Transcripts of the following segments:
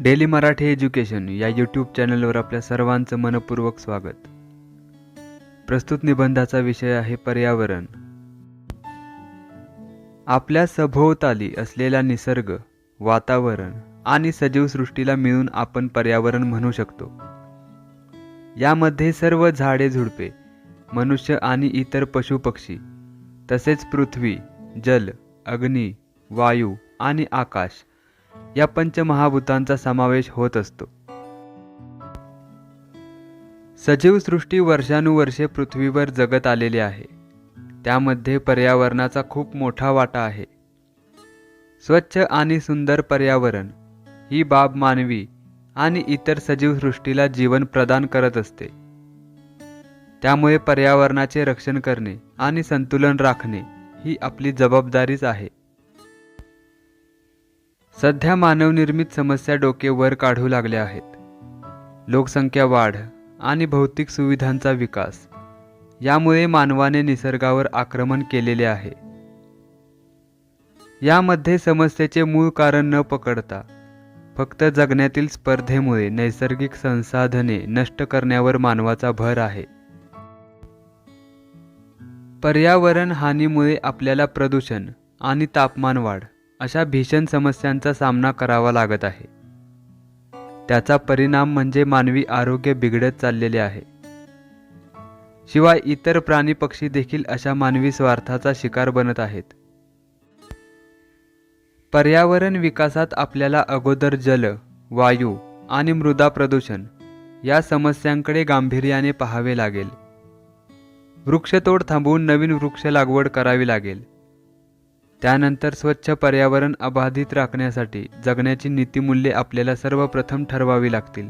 Daily Marathi education या YouTube चॅनलवर आपल्या सर्वांचं मनपूर्वक स्वागत. प्रस्तुत निबंधाचा विषय आहे पर्यावरण. आपल्या सभोवताली असलेला निसर्ग वातावरण आणि सजीव सृष्टीला मिळून आपण पर्यावरण म्हणू शकतो. यामध्ये सर्व झाडे झुडपे मनुष्य आणि इतर पशुपक्षी तसेच पृथ्वी जल अग्नी वायू आणि आकाश या पंचमहाभूतांचा समावेश होत असतो. सजीव सृष्टी वर्षानुवर्षे पृथ्वीवर जगत आलेली आहे. त्यामध्ये पर्यावरणाचा खूप मोठा वाटा आहे. स्वच्छ आणि सुंदर पर्यावरण ही बाब मानवी आणि इतर सजीव सृष्टीला जीवन प्रदान करत असते. त्यामुळे पर्यावरणाचे रक्षण करणे आणि संतुलन राखणे ही आपली जबाबदारीच आहे. सध्या मानवनिर्मित समस्या डोके वर काढू लागल्या आहेत. लोकसंख्या वाढ आणि भौतिक सुविधांचा विकास यामुळे मानवाने निसर्गावर आक्रमण केलेले आहे. यामध्ये समस्येचे मूळ कारण न पकडता फक्त जगण्यातील स्पर्धेमुळे नैसर्गिक संसाधने नष्ट करण्यावर मानवाचा भर आहे. पर्यावरण हानीमुळे आपल्याला प्रदूषण आणि तापमान वाढ अशा भीषण समस्यांचा सामना करावा लागत आहे. त्याचा परिणाम म्हणजे मानवी आरोग्य बिघडत चाललेले आहे. शिवाय इतर प्राणी पक्षी देखील अशा मानवी स्वार्थाचा शिकार बनत आहेत. पर्यावरण विकासात आपल्याला अगोदर जल वायू आणि मृदा प्रदूषण या समस्यांकडे गांभीर्याने पाहावे लागेल. वृक्षतोड थांबवून नवीन वृक्ष लागवड करावी लागेल. त्यानंतर स्वच्छ पर्यावरण अबाधित राखण्यासाठी जगण्याची नीतिमूल्ये आपल्याला सर्वप्रथम ठरवावी लागतील.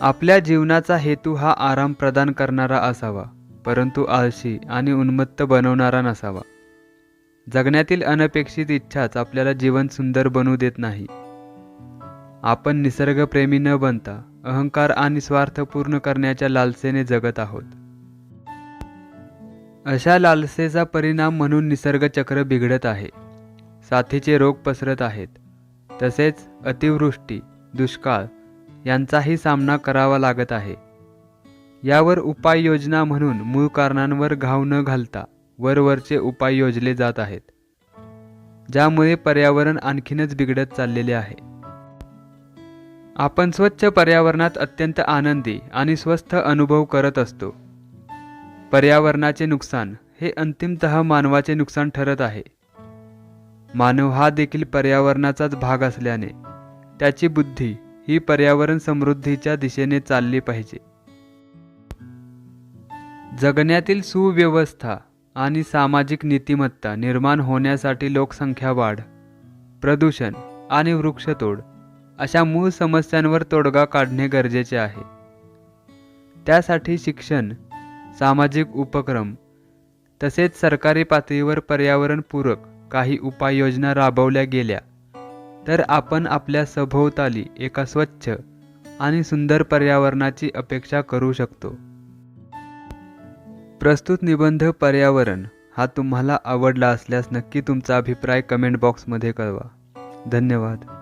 आपल्या जीवनाचा हेतू हा आराम प्रदान करणारा असावा परंतु आळशी आणि उन्मत्त बनवणारा नसावा. जगण्यातील अनपेक्षित इच्छाच आपल्याला जीवन सुंदर बनवू देत नाही. आपण निसर्गप्रेमी न बनता अहंकार आणि स्वार्थ पूर्ण करण्याच्या लालसेने जगत आहोत. अशा लालसेचा परिणाम म्हणून निसर्गचक्र बिघडत आहे. साथीचे रोग पसरत आहेत. तसेच अतिवृष्टी दुष्काळ यांचाही सामना करावा लागत आहे. यावर उपाययोजना म्हणून मूळ कारणांवर घाव न घालता वरवरचे उपाय योजले जात आहेत. ज्यामुळे पर्यावरण आणखीनच बिघडत चाललेले आहे. आपण स्वच्छ पर्यावरणात अत्यंत आनंदी आणि स्वस्थ अनुभव करत असतो. पर्यावरणाचे नुकसान हे अंतिमतः मानवाचे नुकसान ठरत आहे. मानव हा देखील पर्यावरणाचाच भाग असल्याने त्याची बुद्धी ही पर्यावरण समृद्धीच्या दिशेने चालली पाहिजे. जगण्यातील सुव्यवस्था आणि सामाजिक नीतिमत्ता निर्माण होण्यासाठी लोकसंख्या वाढ प्रदूषण आणि वृक्षतोड अशा मूळ समस्यांवर तोडगा काढणे गरजेचे आहे. त्यासाठी शिक्षण सामाजिक उपक्रम. तसेच सरकारी पातळीवर पर्यावरणपूरक काही उपाययोजना राबवल्या गेल्या. तर आपण आपल्या सभोवताली एका स्वच्छ आणि सुंदर पर्यावरणाची अपेक्षा करू शकतो. प्रस्तुत निबंध पर्यावरण हा तुम्हाला आवडला असल्यास नक्की तुमचा अभिप्राय कमेंट बॉक्समध्ये कळवा. धन्यवाद.